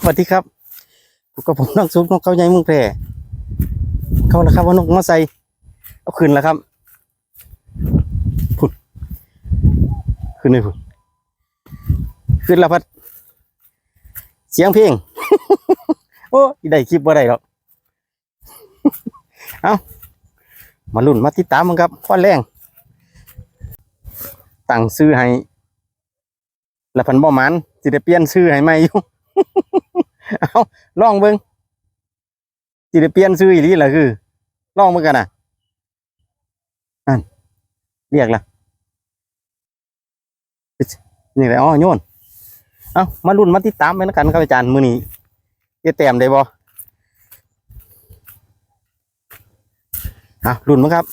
สวัสดีครับกับผมน้องซุปนกเขาใหญ่เมืองแพร่เขาแล้วครับว่านกมาใส่เอาขึ้นแล้วครับพุดขึ้นเลยพุดขึ้นแล้วพัด เสียงเพลง โอ้ยได้คลิปว่าได้หรอกเอามาลุ่นมาติดตามมันครับข้อแรงตั้งซื้อให้ล้วพันบ่มันสิได้เปลี่ยนชื่อให้ใหม่อยู่ เอาลองเบิ่งสิได้เปลี่ยนชื่ออีหลีล่ะคือลองเบิ่งกันน่ะนั่นเรียกล่ะนี่แหละอ๋อโยนเอามาลุ้นมาติดตามไปแล้วกันครับอาจารย์มื้อนี้จะแต้มได้บ่เอาลุ้นมั้งครับ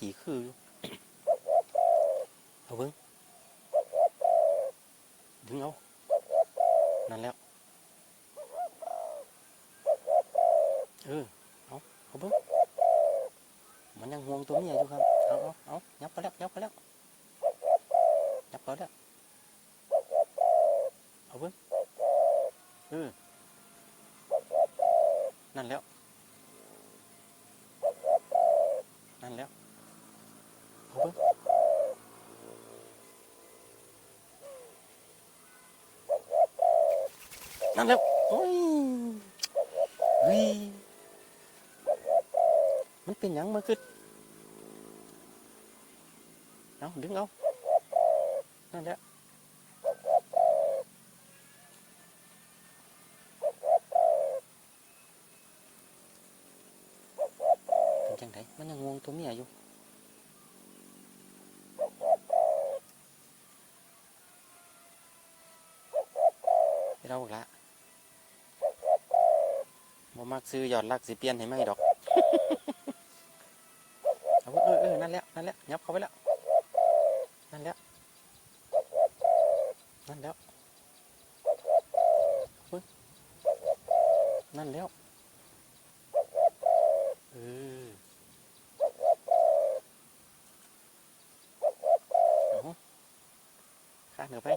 จีคืออยู่เอาเบิ้งดึงเอา นั่นแล้ว เออ เอาเอาเบิ้งมันยังห่วงตัวเมียอยู่ครับ เอาเอาเอายับไปแล้วยับไปแล้วยับไปแล้วเอาเบิ้งเออ นั่นแล้ว นั่นแล้วเอาเบิ้ง นั่นแล้วโอ้ยเฮ้ยมันเป็นยังมันคือเอาดึงเอา นั่นแหละเป็นจังไดมันยังงวงตัวเมียอยู่ไปเราละ มักซื้อหยอดลักสิเปลี่ยนให้ไหมดอกเอาเว้ยเออเออนั่นแหละนั่นแหละยับเข้าไปแล้วนั่นแหละนั่นแล้วเฮ้ยนั่นแล้ว เออเอาข้านเข้าไป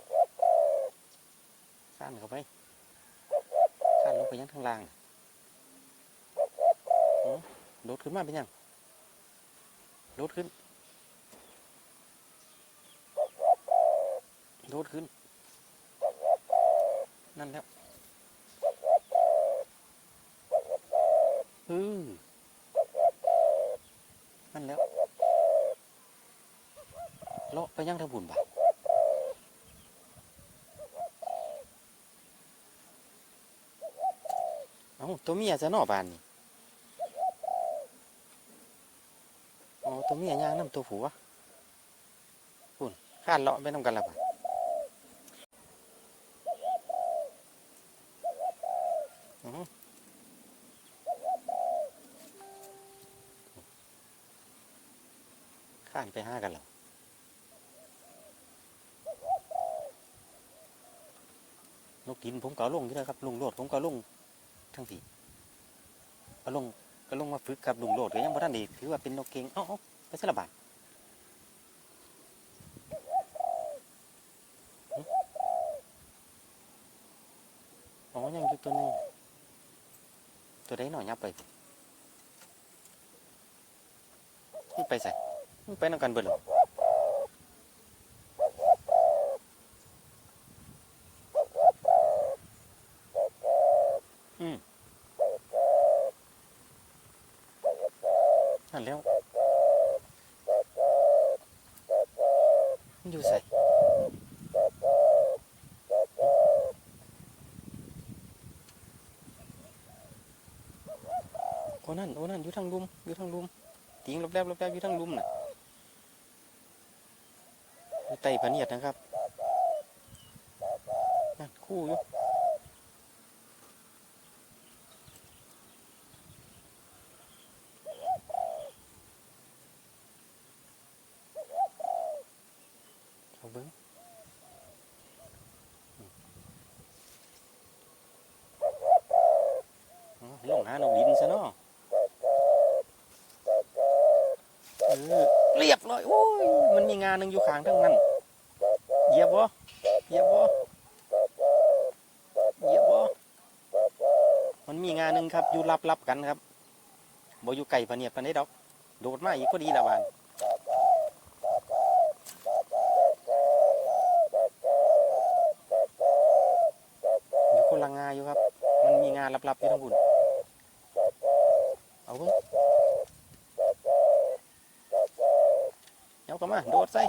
ข้านเข้าไปข้านลงไปยังทางล่างอ๋อโดดขึ้ นมาเป็นยังโดดขึ้นโดดขึ้น นั่นแล้วเออนั่นแล้วเลาะไปยังทางบุญบ่าเอ้าตัวเมียจะนอบานนี่ อ๋อตัวเมียย่างน้ำตัวผัวปุ่นข้านเลาะไปน้ำกันละบ่ข้านไปห้ากันหรอนกกินผมก็ลงที่แล้วครับลุงโลดผมก็ลงทั้งสี่เอาลงก็ลงมาฝึกครับลุงโลดก็ยังบ่ทันได้ถือว่าเป็นนกเก่งเอ้าเอา ไปสละบาทหึอ๋อยังอยู่ตัวนี้ ตัวได้หน่อยยับไปมันไปใส่มันไปนำกันเบิดหรออืมนั่นแล้วมันอยู่ใส่โอ้นั่นโอ้นั่น อยู่ทั้งลุมติงลบแลบลบแลบอยู่ทั้งลุมน่ะอยู่ใต้พเนียดนะครับนั่นคู่อยู่เอาเบิ้งอืมอ๋อลงหานกดินซะเนาะ เออเรียบร้อยโอ้ย มันมีงานหนึ่งอยู่ข้างทั้งนั้นเหยียบบ่เหยียบบ่เหยียบบ่มันมีงานหนึ่งครับ อยู่รับรับๆกันครับบ่อยู่ไก่ปะเนียดปานไดดอก โดดมาอีกก็ดีละบานอยู่คนละงาอยู่ครับ มันมีงานลับๆอยู่ทั้งบุญเอาเบิ่ง เดี๋ยวก็มาโดดใส่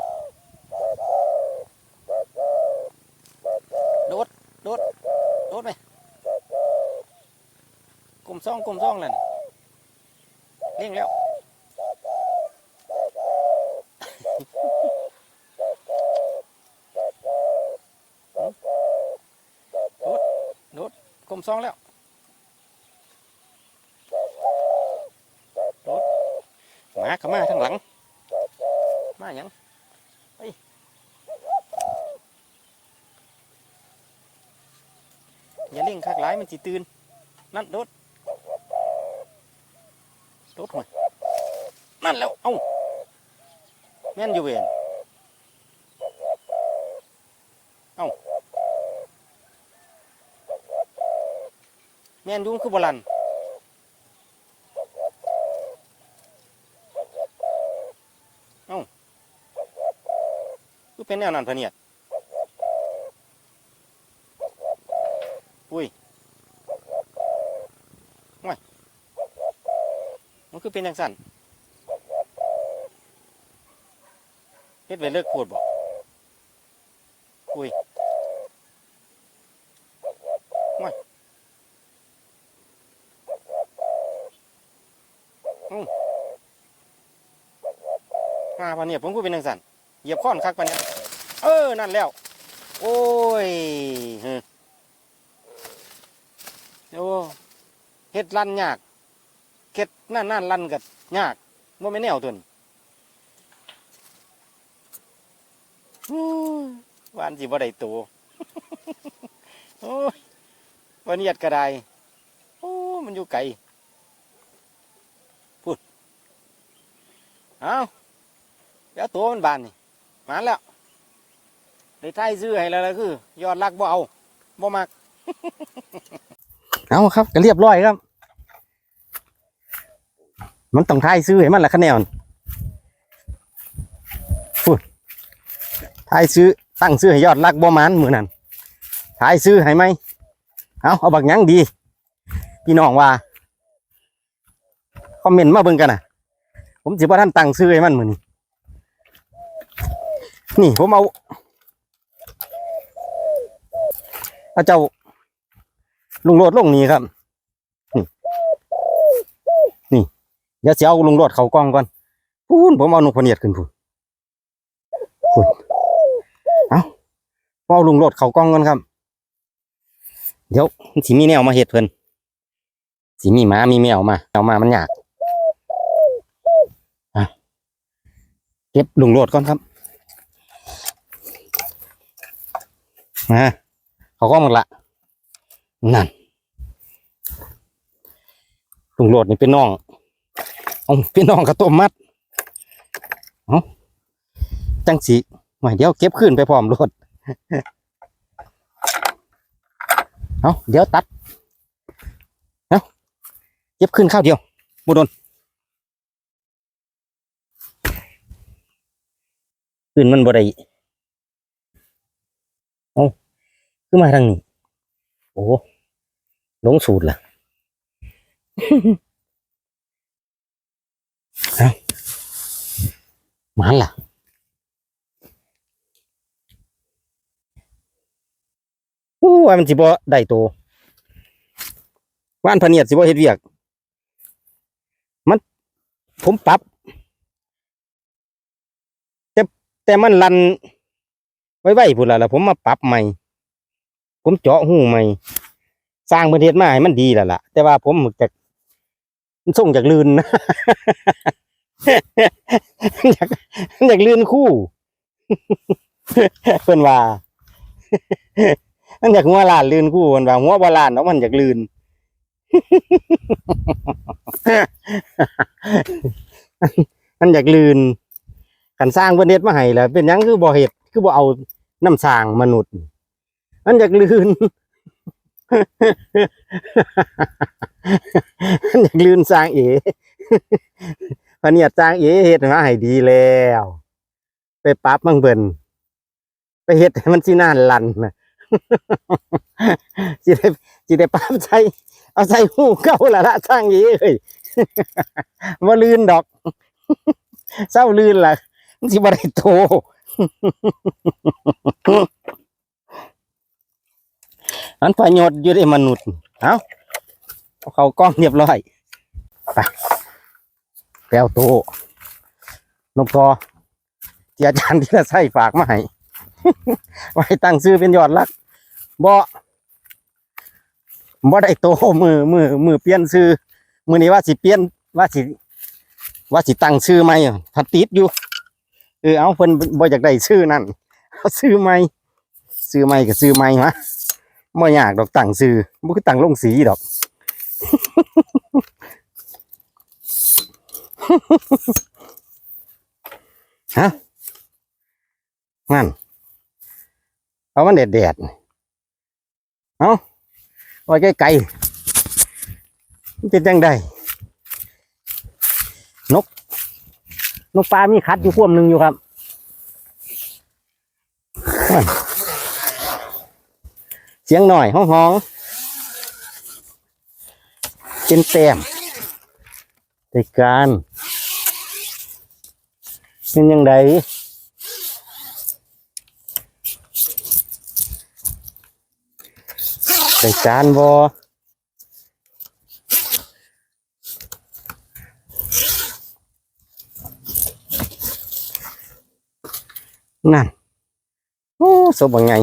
โดด โดด โดดไป กลมซ่องกลุ่มซ่เลยน่ะเลี้ยงแล้วโดดโดดกลมซ่องแล้วโดดมาขมาทางหลัง มาหยังไปอย่าเล่งคักหลายมันสิตื่น นั่นโด ดโดดหัวนั่นแล้ว เอ้าแม่นอยู่เวนเอ้าแม่นยุ่งคือบลันคือเป็นแนวนั้นพะเนียอุ้ยว้ายมัน คือเป็นอย่างสั้นเฮ็ดไว้เลิกพูดบอกอุ้ยว้าอืมาพะเนี่ยผมคือเป็นอย่างสั้นเหยียบค้อนคักปะเนี่ยเออ นั่นแล้ว โอ้ยเฮ้โอ้เฮ็ดลั่นยาก นั่นนั่นลั่นกัยากว่าไม่แนวตัวนี้วานสิบ่ได้ตัวโอ้ยวันนี้ยัดกระไดโอ้ มันอยู่ไกลพูดเอาเดี๋ยวตัวมันบานนี่มาแล้วได้ท้ายซื้อให้แล้วล่ะคือ ยอดรักบ่เอาบ่มัก เอาครับก็เรียบร้อยครับ มันต้องทายซื้อให้มันละคะแนนพูดทายซื้อตั้งซื้อให้ยอดรักบ่มันเหมือนนั้นทายซื้อให้ไหมเอาเอาบักยังดี พี่น้องว่าคอมเมนต์มาเบิ่งกันนะผมสิบ่าท่านตั้งซื้อให้มันมือนี้นี่ผมเอาพระเจ้าลุงโรดลงนี้ครับ นี่ นี่ เดี๋ยวเสียเอาลุงโรดเขากล้องก่อนพูนผมเอาหนุพเนียดขึ้นพูนพูนเอาเอาลุงโรดเขากล้องก่อนครับ เดี๋ยวสีมีแนวมาเห็ดเพิ่นสีมีหมามีแมวมาเอามามันยากอะเก็บลุงโรดก่อนครับมาเขาก็หมดละนั่นลุงโหลดนี่เป็นน้อง เอาเป็นน้องกระต้มมัดเอาจังสีหมายเดี๋ยวเก็บขึ้นไปพร้อมรถเอาเดี๋ยวตัดเอาเก็บขึ้นข้าวเดียวบุดนขึ้นมันบ่ได้เอาขึ้นมาทางนี้ โอ้หลงสูตรล่ะ เอา มันล่ะโอ้ว่ามันสิบ่ได้โตวว่านพเนียดสิบ่เฮ็ดเวียก มันผมปรับ แต่แต่มันลัน ไว้ไว้พุ่นล่ะล้วผมมาปรับใหม่ ผมเจาะหูใหม่ สร้างประเทศมาให้มันดีแล้วล่ะ แต่ว่าผมจากมันส่งจากลื่นนะ อยากอยากลื่นคู่เพิ่นว่ามันอยากหัวลานลื่นคู่เพิ่นว่าหัวบ่ลานเนาะมันอยากลื่นมันอยากลื่นกันสร้างประเทศมาให้แล้วเป็นหยังคือบ่เฮ็ดคือบ่เอาน้ำสร้างมนุษย์ มันอยากลื่นมันอยากลื่นสร้างเอ พเนียจ้างเอเฮ็ดมาให้ดีแล้ว ไปปรับมั่งเบิ่นไปเฮ็ดให้มันสิน่านลันนะสิได้สิได้ปรับใช้เอาใส่หูเก่าละละสร้างเอเอ้ยบ่ลื่นดอกเศร้าลื่นล่ะมันสิบ่ได้โตอันประโยชน์อยู่ในมนุษย์ เอาเอาเขากล้องเรียบร้อย ไป ปลวโตนกตอที่อาจารย์ที่ละไส้ฝากมาให้ไว้ตั้งซื้อเป็นยอดรักบ่บ่ได้โตมือมือมือเปลี่ยนซื้อมือนี้ว่าสิเปลี่ยนว่าสิว่าสิตั้งชื่อไหมอะถ้าติดอยู่เออเอาเพิ่นบ่อยากได้ชื่อนั่นเอาซื้อใหมซื้อใหมก็ซื้อใหม่ฮะบ่อยากดอกตั้งซื้อบ่คือตั้งลงสีดอก ฮะงั้นเอามันแดดๆนี่เอาไว้ไกลๆมันเป็นจังไดนก นกปลามีคัดอยู่พวมหนึ่งอยู่ครับเสียงหน่อยห้องห้องเป็นแต้ม ในการเป็นยังไงในการบอนั่นโอ้สบว่าไง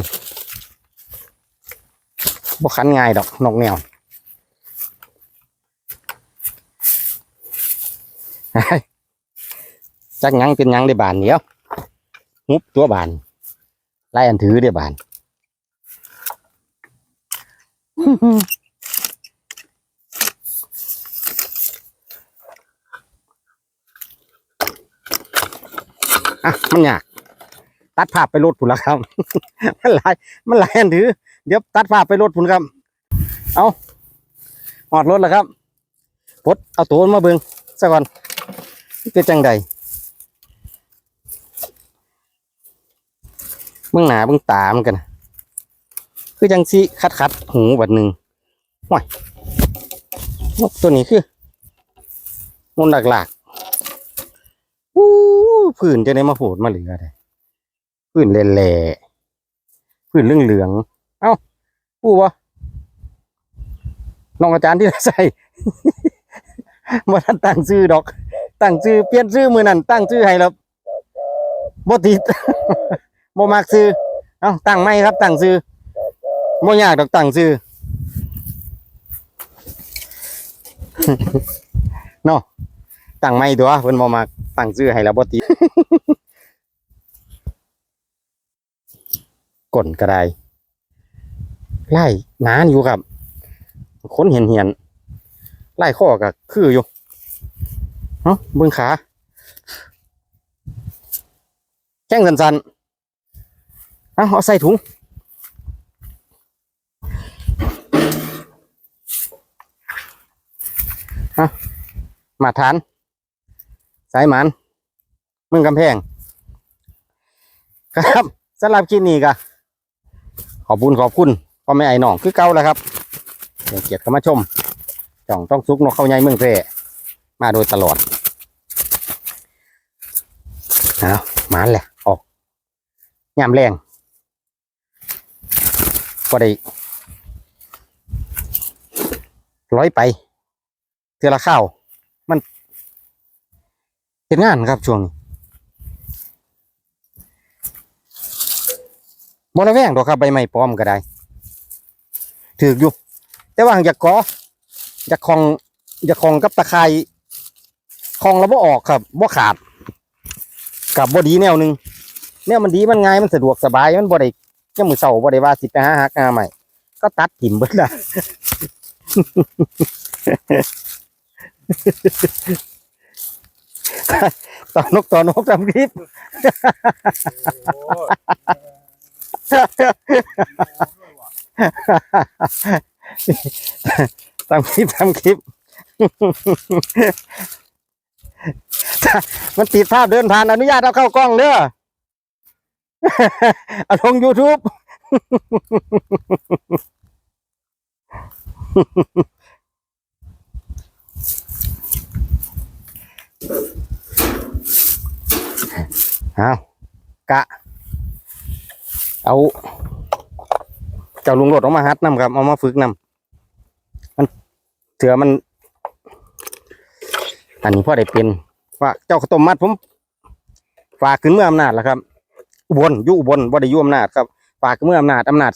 บ่คันง่ายดอกนกแนว จักยังเป็นยังได้บานเดียวหุบตัวบานไล่อันถือได้บานอะมันยากตัดภาพไปรถพุ่นแล้วครับ มันหลายมันหลายอันถือ เดี๋ยวตัดภาพไปรถพุ่นครับ เอาหอดรถแล้วครับ ปดเอาตัวมันมาเบิงซะก่อน เป็นจังใดเบื้องหนาเบื้องตามกันคือจังสีคัดคัดหูบัดหนึ่งว้ายนกตัวนี้คือมันหลักหลักๆอู้ผื่นจะได้มาโผดมาเหลือได้พื้นแหล่ๆพื้นเหลือง เอ้าปูวะน้องอาจารย์ที่ใส่บ่ทันตั้งชื่อดอก ตั้งชื่อเปลี่ยนชื่อมือนั่นตั้งชื่อให้แล้วบ่ติด บ่มักชื่อเอ้าตั้งไม่ครับ ตั้งชื่อบ่ยากดอกตั้งชื่อเนาะตั้งไม่ตัวเพิ่นบ่มักตั้งชื่อให้แล้วบ่ติดก่นกระไดไล่นานอยู่ครับ คนเห็นเหียนไล่ข้อกับคืออยู่ เนาะเบิ้งขา แข้งสันๆเอาเอาใส่ถุง มาทาน สายหมันเมืองกำแพง ครับสำหรับคลิปนี้ก็ขอบคุณขอบคุณพ่อแม่ไอ้น้องคือเก่าแล้วครับเดี๋ยวเกียรติเข้ามาชมจ่องต้องซุกนกเข้าใหญ่เมืองแพร่มาโดยตลอด เอาหมานแหละออกยามแรงก็ได้ร้อยไปเทือละข้าวมันเป็นงานครับช่วงนี้บระแวงดอกครับใบไม้ปลอมก็ได้ถืออยู่แต่ว่าอยากกออยากคองอยากคองกับตะไคร้คลองแล้วบ่ออกครับบ่ขาด กับบ่ดีแนวหนึงแนวมันดีมันง่ายมันสะดวกสบายมันบ่ได้ยังมือเสาบ่ได้ว่าสิไปหาหักหาใหม่ ก็ตัดถิ่มเบิดละตอนกตอนนกทำคลิปทำคลิปทำคลิป มันติดภาพเดินผ่านอนุญาตเอาเข้ากล้องเด้อเอาลง YouTube เอากะ เอา เจ้าลุงโหลดออกมาฮัดนำครับ เอามาฝึกนำมันเถื่อมัน อันนี้พ่อได้เป็นว่าเจ้าข้าวต้มมัดผมฝากขึ้นเมื่ออำนาจแล้วครับ อุบลอยู่อุบลบ่ได้อยู่อำนาจครับฝากขึ้นเมื่ออำนาจอำนาจ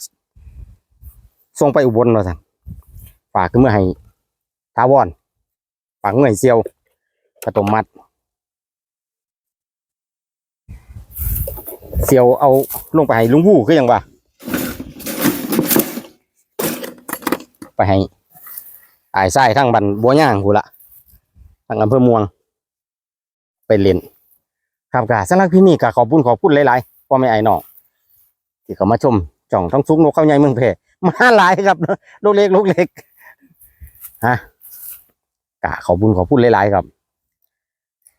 ส่งไปอุบลว่าสั่นฝากขึ้นเมื่อให้ทาวอนฝากเมื่อให้เซียวข้าวต้มมัดเสียวเอาลงไปให้ลุงหู้คือยังวะไปให้อายไส้ทั้งบันบัวย่างกูละ ทั้งอำเภอเม่วงไปเล่นครับกะสำหรับพี่นี่ก็ขอบคุณขอบคุณหลายๆพ่อแม่ไอ้น้องที่เขามาชมจ่องท้องซุกนกเข้าใหญ่เมืองเพมาหลายครับลูกเล็กลูกเล็กฮะกะขอบคุณขอบคุณหลายๆครับ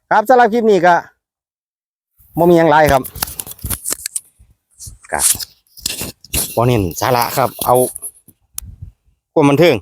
ครับสำหรับคลิปนี้ก็บ่มีหยังไรครับกะบ่เน้นสาระครับ เอาความบันเทิง